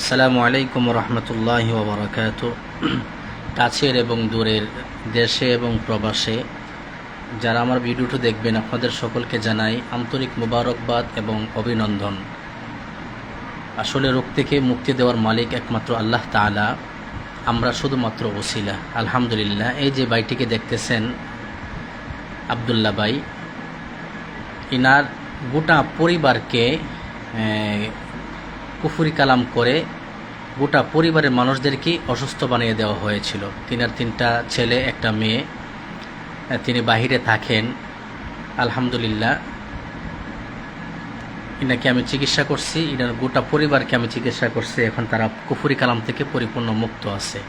আসসালামু আলাইকুম রহমতুল্লাহ ওবরাকাত কাছের এবং দূরের দেশে এবং প্রবাসে যারা আমার ভিডিওটি দেখবেন, আপনাদের সকলকে জানাই আন্তরিক মুবারকবাদ এবং অভিনন্দন। আসলে রোগ থেকে মুক্তি দেওয়ার মালিক একমাত্র আল্লাহ তাআলা, আমরা শুধুমাত্র ওসিলা। আলহামদুলিল্লাহ, এই যে বাইটিকে দেখতেছেন আবদুল্লাহ বাই ইনার গোটা পরিবারকে কুফুরি কালাম করে গোটা পরিবারের মানুষদেরকে অসুস্থ বানিয়ে দেওয়া হয়েছিল। তিনার তিনটা ছেলে, একটা মেয়ে, তিনি বাহিরে থাকেন। আলহামদুলিল্লাহ। ইনাকে আমি চিকিৎসা করছি, ইনার গোটা পরিবারকে আমি চিকিৎসা করছি। এখন তারা কুফুরি কালাম থেকে পরিপূর্ণ মুক্ত আছে।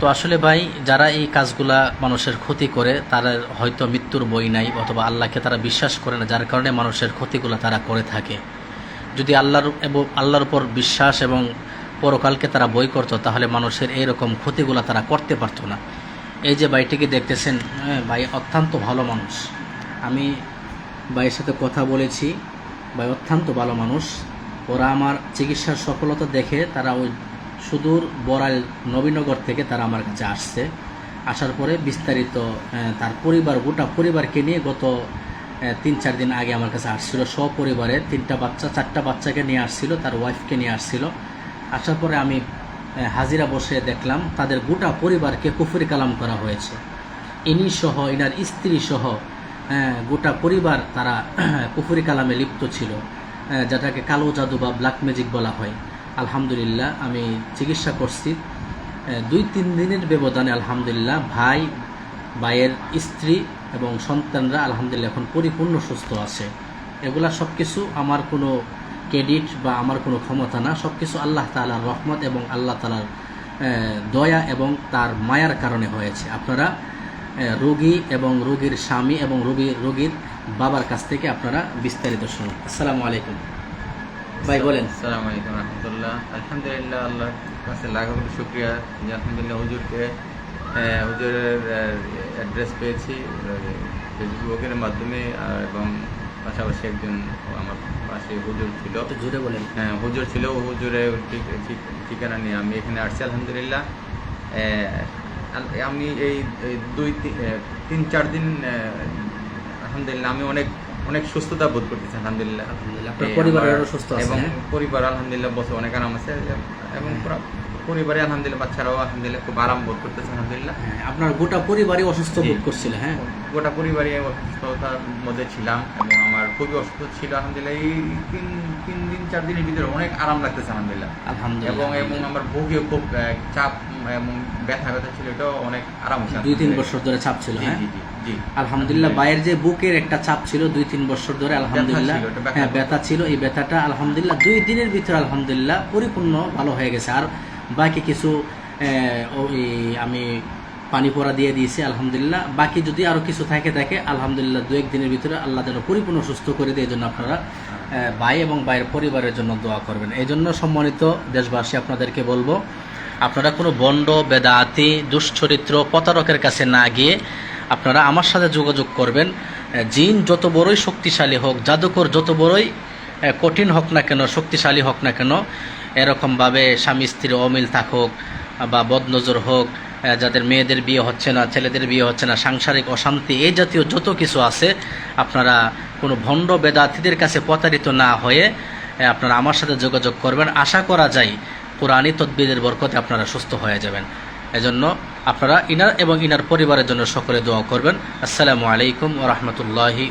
তো আসলে ভাই, যারা এই কাজগুলা মানুষের ক্ষতি করে, তারা হয়তো মৃত্যুর বই নাই অথবা আল্লাহকে তারা বিশ্বাস করে না, যার কারণে মানুষের ক্ষতিগুলো তারা করে থাকে। যদি আল্লাহর এবং আল্লাহর উপর বিশ্বাস এবং পরকালকে তারা বই করতো, তাহলে মানুষের এইরকম ক্ষতিগুলো তারা করতে পারতো না। এই যে ভাইটিকে দেখতেছেন হ্যাঁ ভাই অত্যন্ত ভালো মানুষ। আমি ভাইয়ের সাথে কথা বলেছি, ভাই অত্যন্ত ভালো মানুষ। ওরা আমার চিকিৎসার সফলতা দেখে তারা ওই সুদূর বড়াল নবীনগর থেকে তারা আমার কাছে আসছে। আসার পরে বিস্তারিত তার পরিবার, গোটা পরিবারকে নিয়ে গত তিন, চার দিন আগে আমার কাছে আসছিল। সপরিবারে তিনটা বাচ্চা, চারটা বাচ্চাকে নিয়ে আসছিল, তার ওয়াইফকে নিয়ে আসছিল। আসার পরে আমি হাজিরা বসে দেখলাম তাদের গোটা পরিবারকে কুফরি কালাম করা হয়েছে। ইনি সহ, ইনার স্ত্রী সহ গোটা পরিবার তারা কুফরি কালামে লিপ্ত ছিল যেটাকে কালো জাদু বা ব্ল্যাক ম্যাজিক বলা হয়। আলহামদুলিল্লাহ, আমি চিকিৎসা করছি। দুই, তিন দিনের ব্যবধানে আলহামদুলিল্লাহ, ভাই ভাইয়ের স্ত্রী এবং সন্তানরা আলহামদুলিল্লাহ এখন পরিপূর্ণ সুস্থ আছে। এগুলা সব কিছু আমার কোনো ক্রেডিট বা আমার কোনো ক্ষমতা না। সব কিছু আল্লাহ তালার রহমত এবং আল্লাহ তালার দয়া এবং তার মায়ার কারণে হয়েছে। আপনারা রোগী এবং রোগীর স্বামী এবং রোগী রোগীর বাবার কাছ থেকে আপনারা বিস্তারিত শুনুন। আসসালামু আলাইকুম। ভাই বলেন। আসসালামু আলাইকুম রহমতুল্লাহ। আলহামদুলিল্লাহ আল্লাহর কাছে লাখো কোটি শুক্রিয়া। যে আলহামদুলিল্লাহ হুজুরকে হুজুরের অ্যাড্রেস পেয়েছি ফেসবুকের মাধ্যমে এবং পাশাপাশি একজন আমার পাশে হুজুর ছিল। জুড়ে বলেন। হ্যাঁ হুজুর ছিল ঠিক- ঠিকানা নিয়ে আমি এখানে আসছি আলহামদুলিল্লাহ। আমি এই দুই তিন চার দিন আলহামদুলিল্লাহ আমি অনেক অনেক সুস্থতা বোধ করতেছি আলহামদুলিল্লাহ। এবং হ্যাঁ? পরিবার আলহামদুলিল্লাহ বসে অনেক আরাম আছে এবং পুরা পরিবারে আলহামদুলিল্লাহ বাচ্চারাও আলহামদুলিল্লাহ খুব আরাম বোধ করতেছে আলহামদুলিল্লাহ। হ্যাঁ, আপনার গোটা পরিবারই অসুস্থ বোধ করছিল হ্যাঁ? গোটা পরিবারে অসুস্থতার মধ্যে ছিলাম এবং আমার খুবই অসুস্থ ছিল আলহামদুলিল্লাহ। এই তিন তিন দিন চার দিনের ভিতরে অনেক আরাম লাগতেছে আলহামদুলিল্লাহ। আলহামদুলিল্লাহ। এবং আমার বুকেও খুব চাপ এবং ব্যথা ব্যথা ছিল এটাও অনেক আরাম হচ্ছে দুই তিন বছর ধরে চাপ ছিল হ্যাঁ? জি জি জি। আলহামদুলিল্লাহ বাইরের যে বুকের একটা চাপ ছিল দুই তিন বছর ধরে আলহামদুলিল্লাহ। হ্যাঁ ব্যথা ছিল এই ব্যথাটা আলহামদুলিল্লাহ দুই দিনের ভিতরে আলহামদুলিল্লাহ পরিপূর্ণ ভালো হয়ে গেছে। আর বাকি কিছু আমি পানি পড়া দিয়ে দিয়েছি, আলহামদুলিল্লাহ। বাকি যদি আরও কিছু থাকে থাকে আলহামদুলিল্লাহ, দু একদিনের ভিতরে আল্লাহ যেন পরিপূর্ণ সুস্থ করে দেয়, এই জন্য আপনারা ভাই এবং ভাইয়ের পরিবারের জন্য দোয়া করবেন। এই জন্য সম্মানিত দেশবাসী, আপনাদেরকে বলব, আপনারা কোনো বন্ড, বেদাতি, দুশ্চরিত্র, প্রতারকের কাছে না গিয়ে আপনারা আমার সাথে যোগাযোগ করবেন। জিন যত বড়ই শক্তিশালী হোক, জাদুকর যত বড়ই কঠিন হোক না কেন, শক্তিশালী হোক না কেন, এরকমভাবে স্বামী স্ত্রীর অমিল থাকুক বা বদনজর হোক যাদের মেয়েদের বিয়ে হচ্ছে না, ছেলেদের বিয়ে হচ্ছে না, সাংসারিক অশান্তি, এই জাতীয় যত কিছু আছে, আপনারা কোনো ভণ্ড বেদাতিদের কাছে প্রতারিত না হয়ে আপনারা আমার সাথে যোগাযোগ করবেন। আশা করা যায় কোরআনই তদ্বিদের বরকতে আপনারা সুস্থ হয়ে যাবেন। এজন্য আপনারা ইনার এবং ইনার পরিবারের জন্য সকলে দোয়া করবেন। আসসালামু আলাইকুম রহমতুল্লাহি